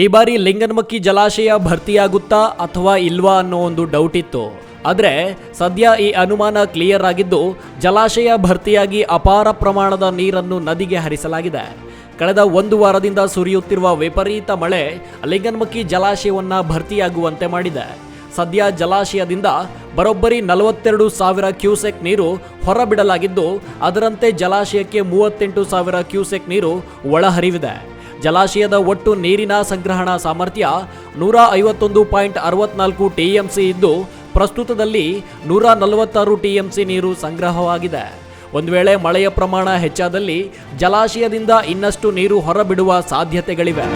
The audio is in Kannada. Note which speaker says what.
Speaker 1: ಈ ಬಾರಿ ಲಿಂಗನಮಕ್ಕಿ ಜಲಾಶಯ ಭರ್ತಿಯಾಗುತ್ತಾ ಅಥವಾ ಇಲ್ವಾ ಅನ್ನೋ ಒಂದು ಡೌಟ್ ಇತ್ತು. ಆದರೆ ಸದ್ಯ ಈ ಅನುಮಾನ ಕ್ಲಿಯರ್ ಆಗಿದ್ದು ಜಲಾಶಯ ಭರ್ತಿಯಾಗಿ ಅಪಾರ ಪ್ರಮಾಣದ ನೀರನ್ನು ನದಿಗೆ ಹರಿಸಲಾಗಿದೆ. ಕಳೆದ ಒಂದು ವಾರದಿಂದ ಸುರಿಯುತ್ತಿರುವ ವಿಪರೀತ ಮಳೆ ಲಿಂಗನಮಕ್ಕಿ ಜಲಾಶಯವನ್ನು ಭರ್ತಿಯಾಗುವಂತೆ ಮಾಡಿದೆ. ಸದ್ಯ ಜಲಾಶಯದಿಂದ ಬರೋಬ್ಬರಿ ನಲವತ್ತೆರಡು ಸಾವಿರ ಕ್ಯೂಸೆಕ್ ನೀರು ಹೊರಬಿಡಲಾಗಿದ್ದು, ಅದರಂತೆ ಜಲಾಶಯಕ್ಕೆ ಮೂವತ್ತೆಂಟು ಸಾವಿರ ಕ್ಯೂಸೆಕ್ ನೀರು ಒಳಹರಿವಿದೆ. ಜಲಾಶಯದ ಒಟ್ಟು ನೀರಿನ ಸಂಗ್ರಹಣಾ ಸಾಮರ್ಥ್ಯ ನೂರ ಐವತ್ತೊಂದು ಪಾಯಿಂಟ್ ಅರವತ್ನಾಲ್ಕು ಟಿಎಂಸಿ ಇದ್ದು, ಪ್ರಸ್ತುತದಲ್ಲಿ ನೂರ ನಲವತ್ತಾರು ಟಿಎಂಸಿ ನೀರು ಸಂಗ್ರಹವಾಗಿದೆ. ಒಂದು ವೇಳೆ ಮಳೆಯ ಪ್ರಮಾಣ ಹೆಚ್ಚಾದಲ್ಲಿ ಜಲಾಶಯದಿಂದ ಇನ್ನಷ್ಟು ನೀರು ಹೊರಬಿಡುವ ಸಾಧ್ಯತೆಗಳಿವೆ.